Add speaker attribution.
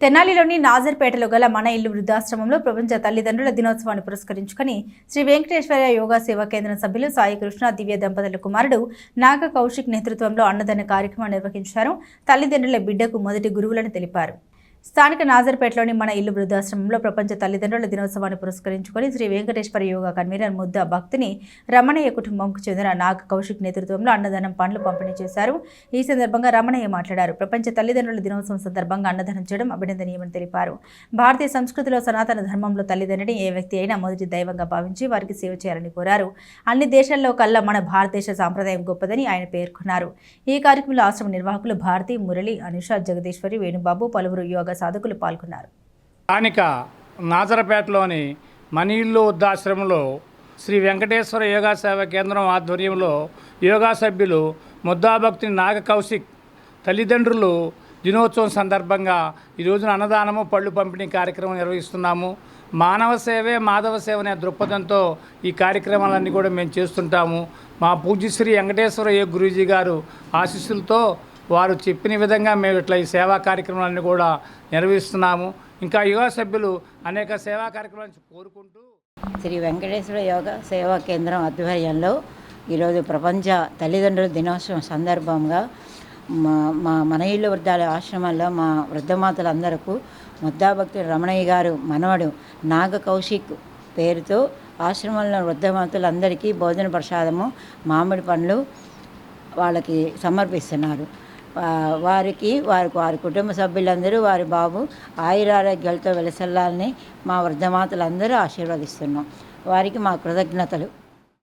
Speaker 1: తెనాలిలోని నాజర్పేటలో గల మన ఇల్లు వృద్ధాశ్రమంలో ప్రపంచ తల్లిదండ్రుల దినోత్సవాన్ని పురస్కరించుకొని శ్రీ వెంకటేశ్వర యోగా సేవా కేంద్రం సభ్యులు సాయి కృష్ణ దివ్య దంపతుల కుమారుడు నాగ కౌశిక్ నేతృత్వంలో అన్నదాన కార్యక్రమం నిర్వహించారు. తల్లిదండ్రుల బిడ్డకు మొదటి గురువులను తెలిపారు. స్థానిక నాజర్పేటలోని మన ఇల్లు వృద్ధాశ్రమంలో ప్రపంచ తల్లిదండ్రుల దినోత్సవాన్ని పురస్కరించుకొని శ్రీ వెంకటేశ్వర యోగా కన్వీనర్ ముద్ద భక్తిని రమణయ్య కుటుంబంకు చెందిన నాగ కౌశిక్ నేతృత్వంలో అన్నదానం పండ్లు పంపిణీ చేశారు. ఈ సందర్భంగా రమణయ్య మాట్లాడారు. ప్రపంచ తల్లిదండ్రుల దినోత్సవం సందర్భంగా అన్నదానం చేయడం అభినందనీయమని తెలిపారు. భారతీయ సంస్కృతిలో సనాతన ధర్మంలో తల్లిదండ్రిని ఏ వ్యక్తి అయినా మొదటి దైవంగా భావించి వారికి సేవ చేయాలని కోరారు. అన్ని దేశాల్లో కల్లా మన భారతదేశ సాంప్రదాయం గొప్పదని ఆయన పేర్కొన్నారు. ఈ కార్యక్రమంలో ఆశ్రమ నిర్వాహకులు భారతి మురళి అనుష జగదీశ్వరి వేణుబాబు పలువురు యోగా సాధకులు పాల్గొన్నారు.
Speaker 2: స్థానిక నాజరపేటలోని మనీళ్ళు వృద్ధాశ్రమంలో శ్రీ వెంకటేశ్వర యోగా సేవ కేంద్రం ఆధ్వర్యంలో యోగా సభ్యులు ముద్దాభక్తి నాగ కౌశిక్ తల్లిదండ్రులు దినోత్సవం సందర్భంగా ఈ రోజున అన్నదానము పళ్ళు పంపిణీ కార్యక్రమం నిర్వహిస్తున్నాము. మానవ సేవే మాధవ సేవ అనే దృక్పథంతో ఈ కార్యక్రమాలన్నీ కూడా మేము చేస్తుంటాము. మా పూజ్యశ్రీ వెంకటేశ్వర యోగ గురూజీ గారు ఆశీస్సులతో వారు చెప్పిన విధంగా మేము ఇట్లా ఈ సేవా కార్యక్రమాలన్నీ కూడా నిర్వహిస్తున్నాము. ఇంకా యువ సభ్యులు అనేక సేవా కార్యక్రమాలను కోరుకుంటూ
Speaker 3: శ్రీ వెంకటేశ్వర యోగ సేవా కేంద్రం ఆధ్వర్యంలో ఈరోజు ప్రపంచ తల్లిదండ్రుల దినోత్సవం సందర్భంగా మా మా మన వృద్ధాల ఆశ్రమంలో మా వృద్ధమాతలందరకు ముద్దాభక్తుడు రమణయ్య గారు మనవడు నాగ కౌశిక్ పేరుతో ఆశ్రమంలో వృద్ధమాతలందరికీ భోజన ప్రసాదము మామిడి పండ్లు వాళ్ళకి సమర్పిస్తున్నారు. వారికి వారి వారి కుటుంబ సభ్యులందరూ వారి బాబు ఆయురారోగ్యాలతో వెలసల్లాలని మా వృద్ధమాతలందరూ ఆశీర్వదిస్తున్నాం. వారికి మా కృతజ్ఞతలు.